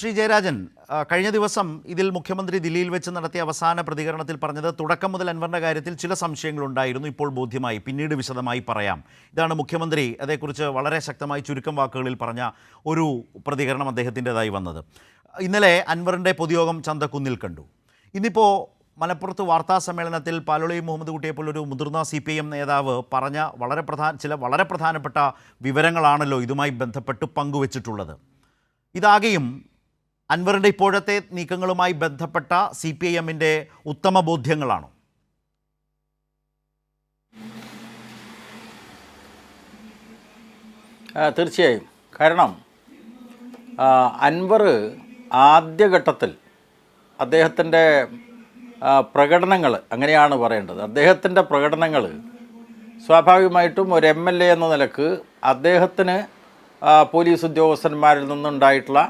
ശ്രീ ജയരാജൻ കഴിഞ്ഞ ദിവസം ഇതിൽ മുഖ്യമന്ത്രി ദില്ലിയിൽ വെച്ച് നടത്തിയ അവസാന പ്രതികരണത്തിൽ പറഞ്ഞത് തുടക്കം മുതൽ അൻവറിന്റെ കാര്യത്തിൽ ചില സംശയങ്ങളുണ്ടായിരുന്നു ഇപ്പോൾ ബോധ്യമായി പിന്നീട് വിശദമായി പറയാം. ഇതാണ് മുഖ്യമന്ത്രി അതേക്കുറിച്ച് വളരെ ശക്തമായി ചുരുക്കം വാക്കുകളിൽ പറഞ്ഞ ഒരു പ്രതികരണം അദ്ദേഹത്തിന്റെതായി വന്നത്. ഇന്നലെ അൻവറിന്റെ പൊതുയോഗം ചന്തക്കുന്നിൽ കണ്ടു. ഇന്നിപ്പോൾ മലപ്പുറത്ത് വാർത്താ സമ്മേളനത്തിൽ പാലോളി മുഹമ്മദ് കുട്ടിയെ പോലൊരു മുതിർന്ന സി പി എം നേതാവ് പറഞ്ഞ വളരെ പ്രധാന ചില വളരെ പ്രധാനപ്പെട്ട വിവരങ്ങളാണല്ലോ ഇതുമായി ബന്ധപ്പെട്ട് പങ്കുവച്ചിട്ടുള്ളത്. ഇതാകെയും അൻവറിന്റെ ഇപ്പോഴത്തെ നീക്കങ്ങളുമായി ബന്ധപ്പെട്ട സി പി ഐ എമ്മിന്റെ ഉത്തമ ബോധ്യങ്ങളാണോ? തീർച്ചയായും. കാരണം അൻവർ ആദ്യഘട്ടത്തിൽ അദ്ദേഹത്തിന്റെ പ്രകടനങ്ങൾ അങ്ങനെയാണ് പറയേണ്ടത്. അദ്ദേഹത്തിന്റെ പ്രകടനങ്ങൾ സ്വാഭാവികമായിട്ടും ഒരു എം എൽ എ എന്ന നിലയ്ക്ക് അദ്ദേഹത്തിന് പോലീസ് ഉദ്യോഗസ്ഥന്മാരിൽ നിന്നുണ്ടായിട്ടുള്ള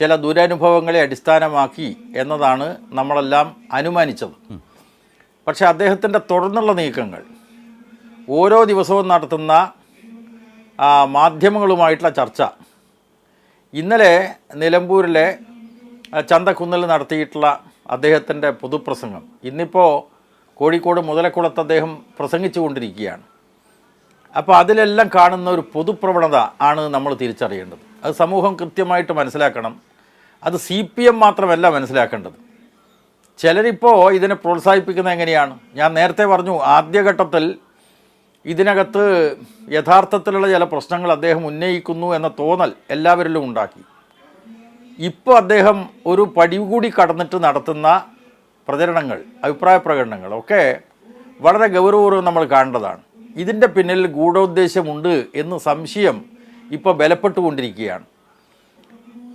ചില ദുരനുഭവങ്ങളെ അടിസ്ഥാനമാക്കി എന്നതാണ് നമ്മളെല്ലാം അനുമാനിച്ചത്. പക്ഷെ അദ്ദേഹത്തിന്റെ തുടർന്നുള്ള നീക്കങ്ങൾ ഓരോ ദിവസവും നടത്തുന്ന മാധ്യമങ്ങളുമായിട്ടുള്ള ചർച്ച ഇന്നലെ നിലമ്പൂരിലെ ചന്തക്കുന്നിൽ നടത്തിയിട്ടുള്ള അദ്ദേഹത്തിന്റെ പൊതുപ്രസംഗം ഇന്നിപ്പോൾ കോഴിക്കോട് മുതലക്കുളത്ത് അദ്ദേഹം പ്രസംഗിച്ചു കൊണ്ടിരിക്കുകയാണ് അപ്പോൾ അതിലെല്ലാം കാണുന്ന ഒരു പൊതുപ്രവണത ആണ് നമ്മൾ തിരിച്ചറിയേണ്ടത്. അത് സമൂഹം കൃത്യമായിട്ട് മനസ്സിലാക്കണം. അത് സി പി എം മാത്രമല്ല മനസ്സിലാക്കേണ്ടത്. ചിലരിപ്പോൾ ഇതിനെ പ്രോത്സാഹിപ്പിക്കുന്നത് എങ്ങനെയാണ്? ഞാൻ നേരത്തെ പറഞ്ഞു ആദ്യഘട്ടത്തിൽ ഇതിനകത്ത് യഥാർത്ഥത്തിലുള്ള ചില പ്രശ്നങ്ങൾ അദ്ദേഹം ഉന്നയിക്കുന്നു എന്ന തോന്നൽ എല്ലാവരിലും ഉണ്ടാക്കി. ഇപ്പോൾ അദ്ദേഹം ഒരു പടി കൂടി കടന്നിട്ട് നടത്തുന്ന പ്രചരണങ്ങൾ അഭിപ്രായ പ്രകടനങ്ങൾ ഒക്കെ വളരെ ഗൗരവപൂർവം നമ്മൾ കാണേണ്ടതാണ്. ഇതിന്റെ പിന്നിൽ ഗൂഢോദ്ദേശമുണ്ട് എന്ന് സംശയം ഇപ്പോൾ ബലപ്പെട്ടുകൊണ്ടിരിക്കുകയാണ്.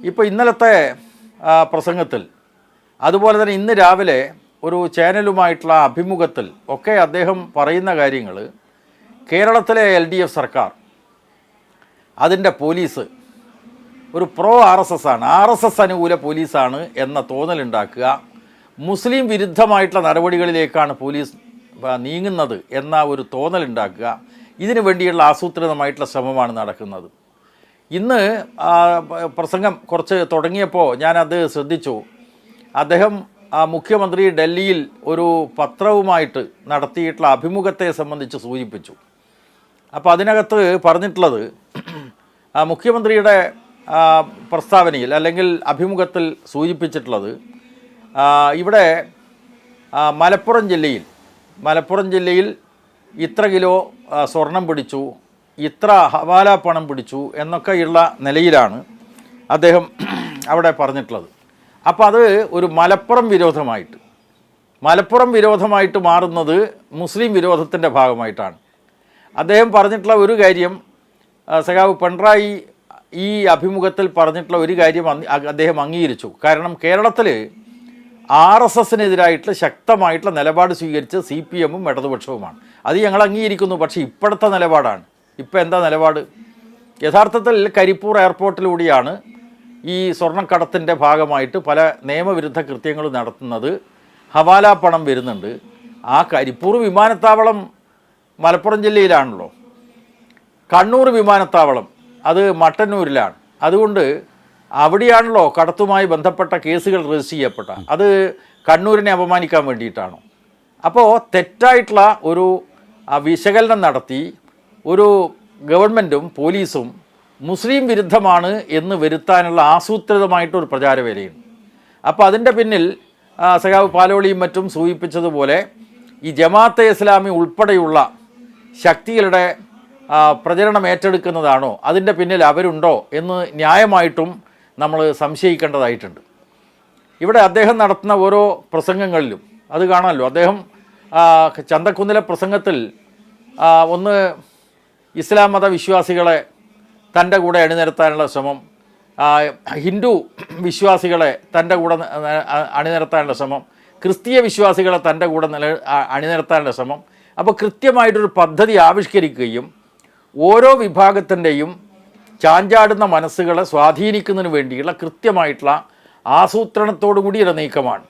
ഇപ്പോൾ ഇന്നലത്തെ പ്രസംഗത്തിൽ അതുപോലെ തന്നെ ഇന്ന് രാവിലെ ഒരു ചാനലുമായിട്ടുള്ള അഭിമുഖത്തിൽ ഒക്കെ അദ്ദേഹം പറയുന്ന കാര്യങ്ങൾ കേരളത്തിലെ എൽ ഡി എഫ് സർക്കാർ അതിന്റെ പോലീസ് ഒരു പ്രോ ആർ എസ് എസ് ആണ് ആർ എസ് എസ് അനുകൂല പോലീസാണ് എന്ന തോന്നലുണ്ടാക്കുക മുസ്ലിം വിരുദ്ധമായിട്ടുള്ള നടപടികളിലേക്കാണ് പോലീസ് നീങ്ങുന്നത് എന്ന ഒരു തോന്നലുണ്ടാക്കുക ഇതിനു വേണ്ടിയുള്ള ആസൂത്രിതമായിട്ടുള്ള ശ്രമമാണ് നടക്കുന്നത്. ഇന്ന് പ്രസംഗം കുറച്ച് തുടങ്ങിയപ്പോൾ ഞാനത് ശ്രദ്ധിച്ചു. അദ്ദേഹം മുഖ്യമന്ത്രി ഡൽഹിയിൽ ഒരു പത്രവുമായിട്ട് നടത്തിയിട്ടുള്ള അഭിമുഖത്തെ സംബന്ധിച്ച് സൂചിപ്പിച്ചു. അപ്പോൾ അതിനകത്ത് പറഞ്ഞിട്ടുള്ളത് മുഖ്യമന്ത്രിയുടെ പ്രസ്താവനയിൽ അല്ലെങ്കിൽ അഭിമുഖത്തിൽ സൂചിപ്പിച്ചിട്ടുള്ളത് ഇവിടെ മലപ്പുറം ജില്ലയിൽ മലപ്പുറം ജില്ലയിൽ ഇത്ര കിലോ സ്വർണം പിടിച്ചു ഇത്ര ഹവാല പണം പിടിച്ചു എന്നൊക്കെയുള്ള നിലയിലാണ് അദ്ദേഹം അവിടെ പറഞ്ഞിട്ടുള്ളത്. അപ്പോൾ അത് ഒരു മലപ്പുറം വിരോധമായിട്ട്. മലപ്പുറം വിരോധമായിട്ട് മാറുന്നത് മുസ്ലിം വിരോധത്തിന്റെ ഭാഗമായിട്ടാണ്. അദ്ദേഹം പറഞ്ഞിട്ടുള്ള ഒരു കാര്യം സഖാവ് പിണറായി ഈ അഭിമുഖത്തിൽ പറഞ്ഞിട്ടുള്ള ഒരു കാര്യം അദ്ദേഹം അംഗീകരിച്ചു. കാരണം കേരളത്തിൽ ആർ എസ് എസിനെതിരായിട്ടുള്ള ശക്തമായിട്ടുള്ള നിലപാട് സ്വീകരിച്ച് സി പി എമ്മും ഇടതുപക്ഷവുമാണ്. അത് ഞങ്ങൾ അംഗീകരിക്കുന്നു പക്ഷേ ഇപ്പോഴത്തെ നിലപാടാണ്. ഇപ്പോൾ എന്താ നിലപാട്? യഥാർത്ഥത്തിൽ കരിപ്പൂർ എയർപോർട്ടിലൂടെയാണ് ഈ സ്വർണക്കടത്തിന്റെ ഭാഗമായിട്ട് പല നിയമവിരുദ്ധ കൃത്യങ്ങൾ നടത്തുന്നത്. ഹവാല പണം വരുന്നുണ്ട്. ആ കരിപ്പൂർ വിമാനത്താവളം മലപ്പുറം ജില്ലയിലാണല്ലോ. കണ്ണൂർ വിമാനത്താവളം അത് മട്ടന്നൂരിലാണ്. അതുകൊണ്ട് അവിടെയാണല്ലോ കടത്തുമായി ബന്ധപ്പെട്ട കേസുകൾ രജിസ്റ്റർ ചെയ്യപ്പെട്ട. അത് കണ്ണൂരിനെ അപമാനിക്കാൻ വേണ്ടിയിട്ടാണോ? അപ്പോൾ തെറ്റായിട്ടുള്ള ഒരു വിശകലനം നടത്തി ഒരു ഗവൺമെന്റും പോലീസും മുസ്ലിം വിരുദ്ധമാണ് എന്ന് വരുത്താനുള്ള ആസൂത്രിതമായിട്ടൊരു പ്രചാരവേലയുണ്ട്. അപ്പോൾ അതിന്റെ പിന്നിൽ സഖാവ് പാലോളിയും മറ്റും സൂചിപ്പിച്ചതുപോലെ ഈ ജമാഅത്തെ ഇസ്ലാമി ഉൾപ്പെടെയുള്ള ശക്തികളുടെ പ്രചരണം ഏറ്റെടുക്കുന്നതാണോ അതിന്റെ പിന്നിൽ അവരുണ്ടോ എന്ന് ന്യായമായിട്ടും നമ്മൾ സംശയിക്കേണ്ടതായിട്ടുണ്ട്. ഇവിടെ അദ്ദേഹം നടത്തുന്ന ഓരോ പ്രസംഗങ്ങളിലും അത് കാണാമല്ലോ. അദ്ദേഹം ചന്തക്കുന്നിലെ പ്രസംഗത്തിൽ ഒന്ന് ഇസ്ലാം മത വിശ്വാസികളെ തന്റെ കൂടെ അണിനിരത്താനുള്ള ശ്രമം ഹിന്ദു വിശ്വാസികളെ തന്റെ കൂടെ അണിനിരത്താനുള്ള ശ്രമം ക്രിസ്തീയ വിശ്വാസികളെ തന്റെ കൂടെ നില അണിനിരത്താനുള്ള ശ്രമം. അപ്പോൾ കൃത്യമായിട്ടൊരു പദ്ധതി ആവിഷ്കരിക്കുകയും ഓരോ വിഭാഗത്തിന്റെയും ചാഞ്ചാടുന്ന മനസ്സുകളെ സ്വാധീനിക്കുന്നതിന് വേണ്ടിയുള്ള കൃത്യമായിട്ടുള്ള ആസൂത്രണത്തോടു കൂടിയുള്ള നീക്കമാണ്.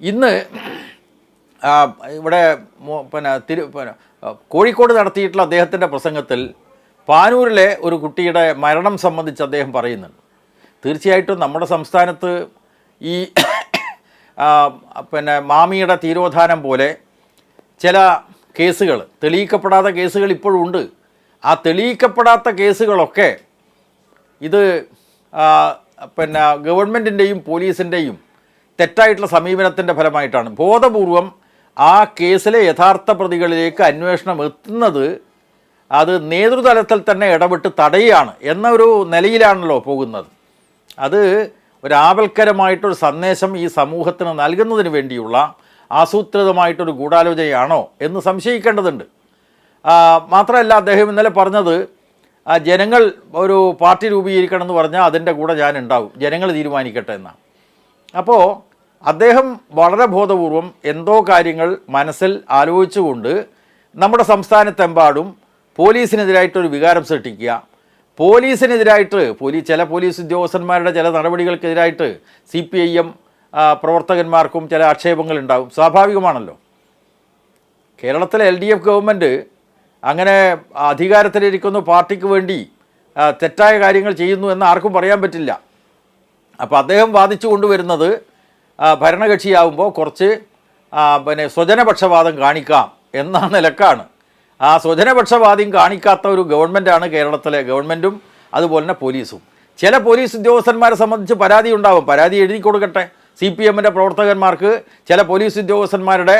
ഇന്ന് ഇവിടെ പിന്നെ തിരു പിന്നെ കോഴിക്കോട് നടത്തിയിട്ടുള്ള അദ്ദേഹത്തിന്റെ പ്രസംഗത്തിൽ പാനൂരിലെ ഒരു കുട്ടിയുടെ മരണം സംബന്ധിച്ച് അദ്ദേഹം പറയുന്നുണ്ട്. തീർച്ചയായിട്ടും നമ്മുടെ സംസ്ഥാനത്ത് ഈ പിന്നെ മാമിയുടെ തീരോധാനം പോലെ ചില കേസുകൾ തെളിയിക്കപ്പെടാത്ത കേസുകൾ ഇപ്പോഴും ഉണ്ട്. ആ തെളിയിക്കപ്പെടാത്ത കേസുകളൊക്കെ ഇത് പിന്നെ ഗവൺമെന്റിന്റെയും പോലീസിന്റെയും തെറ്റായിട്ടുള്ള സമീപനത്തിന്റെ ഫലമായിട്ടാണ്. ബോധപൂർവം ആ കേസിലെ യഥാർത്ഥ പ്രതികളിലേക്ക് അന്വേഷണം എത്തുന്നത് അത് നേതൃതലത്തിൽ തന്നെ ഇടപെട്ട് തടയുകയാണ് എന്ന ഒരു നിലയിലാണല്ലോ പോകുന്നത്. അത് ഒരു ആപൽക്കരമായിട്ടൊരു സന്ദേശം ഈ സമൂഹത്തിന് നൽകുന്നതിന് വേണ്ടിയുള്ള ആസൂത്രിതമായിട്ടൊരു ഗൂഢാലോചനയാണോ എന്ന് സംശയിക്കേണ്ടതുണ്ട്. മാത്രമല്ല അദ്ദേഹം ഇന്നലെ പറഞ്ഞത് ജനങ്ങൾ ഒരു പാർട്ടി രൂപീകരിക്കണം എന്ന് പറഞ്ഞാൽ അതിന്റെ കൂടെ ഞാൻ ഉണ്ടാവും ജനങ്ങൾ തീരുമാനിക്കട്ടെ എന്നാണ്. അപ്പോൾ അദ്ദേഹം വളരെ ബോധപൂർവം എന്തോ കാര്യങ്ങൾ മനസ്സിൽ ആലോചിച്ചുകൊണ്ട് നമ്മുടെ സംസ്ഥാനത്തെമ്പാടും പോലീസിനെതിരായിട്ടൊരു വികാരം സൃഷ്ടിക്കുക. പോലീസിനെതിരായിട്ട് പോലീസ് ചില പോലീസ് ഉദ്യോഗസ്ഥന്മാരുടെ ചില നടപടികൾക്കെതിരായിട്ട് സി പി ഐ എം പ്രവർത്തകന്മാർക്കും ചില ആക്ഷേപങ്ങളുണ്ടാകും സ്വാഭാവികമാണല്ലോ. കേരളത്തിലെ എൽ ഡി എഫ് ഗവൺമെന്റ് അങ്ങനെ അധികാരത്തിലിരിക്കുന്ന പാർട്ടിക്ക് വേണ്ടി തെറ്റായ കാര്യങ്ങൾ ചെയ്യുന്നു എന്ന് ആർക്കും പറയാൻ പറ്റില്ല. അപ്പോൾ അദ്ദേഹം വാദിച്ചു കൊണ്ടുവരുന്നത് ഭരണകക്ഷിയാവുമ്പോൾ കുറച്ച് പിന്നെ സ്വജനപക്ഷപാതം കാണിക്കാം എന്ന നിലക്കാണ് ആ സ്വജനപക്ഷപാതം കാണിക്കാത്ത ഒരു ഗവൺമെന്റാണ് കേരളത്തിലെ ഗവൺമെന്റും അതുപോലെ തന്നെ പോലീസും. ചില പോലീസ് ഉദ്യോഗസ്ഥന്മാരെ സംബന്ധിച്ച് പരാതി ഉണ്ടാവും. പരാതി എഴുതി കൊടുക്കട്ടെ. സി പി എമ്മിന്റെ പ്രവർത്തകന്മാർക്ക് ചില പോലീസ് ഉദ്യോഗസ്ഥന്മാരുടെ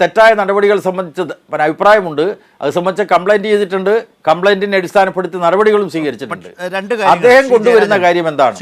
തെറ്റായ നടപടികൾ സംബന്ധിച്ച് പിന്നെ അഭിപ്രായമുണ്ട്. അത് സംബന്ധിച്ച് കംപ്ലൈന്റ് ചെയ്തിട്ടുണ്ട്. കംപ്ലൈന്റിനെ അടിസ്ഥാനപ്പെടുത്തി നടപടികളും സ്വീകരിച്ചിട്ടുണ്ട്. അദ്ദേഹം കൊണ്ടുവരുന്ന കാര്യം എന്താണ്?